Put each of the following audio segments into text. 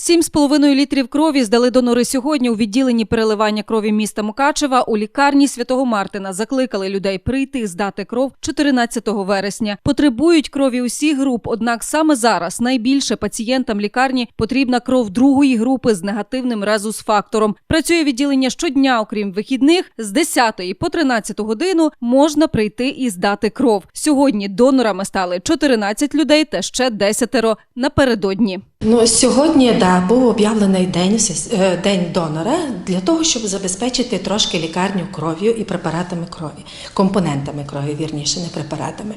7,5 літрів крові здали донори сьогодні у відділенні переливання крові міста Мукачева. У лікарні святого Мартина закликали людей прийти здати кров 14 вересня. Потребують крові усіх груп. Однак саме зараз найбільше пацієнтам лікарні потрібна кров другої групи з негативним резус-фактором. Працює відділення щодня, окрім вихідних, з 10 по 13 годину можна прийти і здати кров. Сьогодні донорами стали 14 людей та ще 10 напередодні. Ну, сьогодні да, був об'явлений день, е, день донора для того, щоб забезпечити трошки лікарню кров'ю і препаратами крові, компонентами крові, вірніше, не препаратами.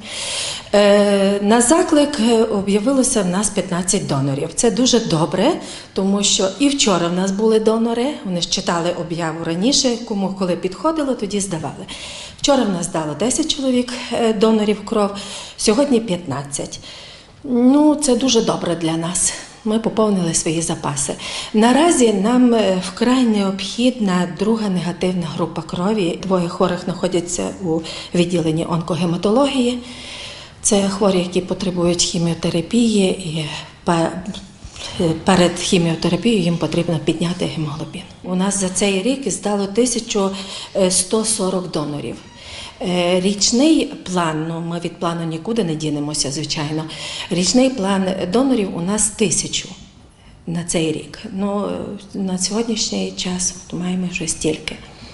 Е, на заклик е, об'явилося в нас 15 донорів. Це дуже добре, тому що і вчора в нас були донори, вони ж читали об'яву раніше, кому коли підходило, тоді здавали. Вчора в нас дало 10 чоловік е, донорів кров, сьогодні 15. Ну, це дуже добре для нас. Ми поповнили свої запаси. Наразі нам е, вкрай необхідна друга негативна група крові. Двоє хворих знаходяться у відділенні онкогематології. Це хворі, які потребують хіміотерапії, і е, перед хіміотерапією їм потрібно підняти гемоглобін. У нас за цей рік здало 1140 донорів. Е, Річний план, ну ми від плану нікуди не дінемося, звичайно. Річний план донорів у нас тисячу на цей рік. Ну, на сьогоднішній час маємо вже стільки.